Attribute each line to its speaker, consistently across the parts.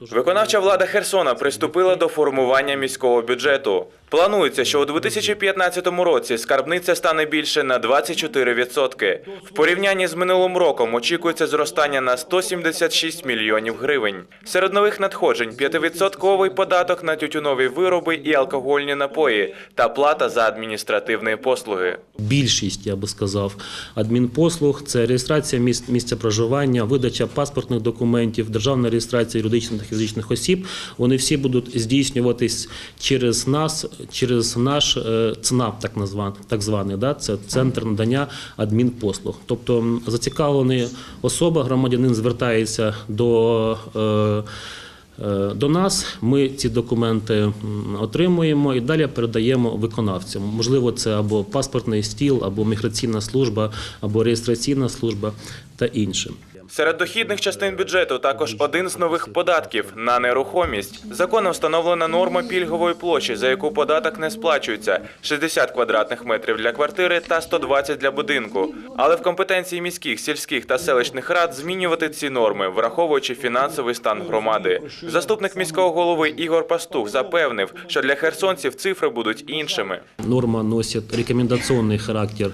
Speaker 1: Виконавча влада Херсона приступила до формування міського бюджету. Планується, що у 2015 році скарбниця стане більше на 24%. В порівнянні з минулим роком очікується зростання на 176 мільйонів гривень. Серед нових надходжень 5% податок на тютюнові вироби і алкогольні напої та плата за адміністративні послуги.
Speaker 2: Більшість, я би сказав, адмінпослуг це реєстрація місця проживання, видача паспортних документів, державна реєстрація юридичних та фізичних осіб. Вони всі будуть здійснюватись через нас, через наш е, ЦНАП, так назван, так званий, да? це центр надання адмінпослуг. Тобто м, зацікавлена особа, громадянин звертається до. Е, Е, До нас ми ці документи отримуємо і далі передаємо виконавцям. Можливо, це або паспортний стіл, або міграційна служба, або реєстраційна служба та інше.
Speaker 1: Серед дохідних частин бюджету також один з нових податків на нерухомість. Законом встановлена норма пільгової площі, за яку податок не сплачується 60 квадратних метрів для квартири та 120 для будинку. Але в компетенції міських, сільських та селищних рад змінювати ці норми, враховуючи фінансовий стан громади. Заступник міського голови Ігор Пастух запевнив, що для херсонців цифри будуть іншими.
Speaker 2: Норма носит рекомендационный характер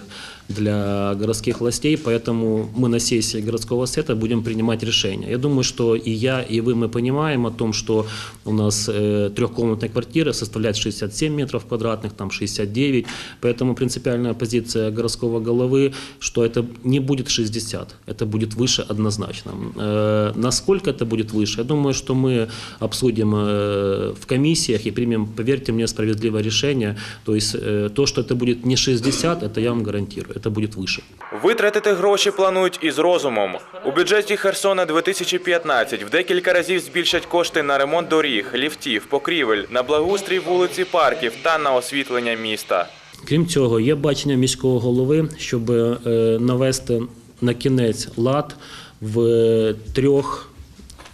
Speaker 2: для городских властей, поэтому мы на сессии городского совета будем принимать решения. Я думаю, что и я, и вы, мы понимаем о том, что у нас э, трехкомнатная квартира составляет 67 метров квадратных, там 69, поэтому принципиальная позиция городского головы, что это не будет 60, это будет выше однозначно. Э, насколько это будет выше, я думаю, что мы обсудим э, в комиссиях и примем, поверьте мне, справедливое решение. То есть э, то, что это будет не 60, это я вам гарантирую, это будет выше.
Speaker 1: Витратити гроші планують із розумом. У бюджеті Херсона 2015 в декілька разів збільшать кошти на ремонт доріг, ліфтів, покрівель, на благоустрій вулиці, парків та на освітлення міста.
Speaker 2: Крім цього, є бачення міського голови, щоб е, навести на кінець лад в е, трьох.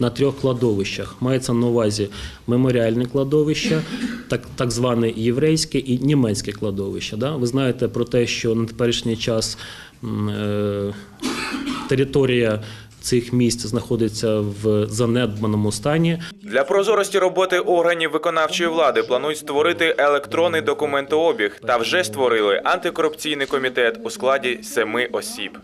Speaker 2: На трьох кладовищах мається на увазі меморіальне кладовище, так, так зване єврейське і німецьке кладовище. Да? Ви знаєте про те, що на теперішній час е, територія цих місць знаходиться в занедбаному стані.
Speaker 1: Для прозорості роботи органів виконавчої влади планують створити електронний документообіг та вже створили антикорупційний комітет у складі семи осіб.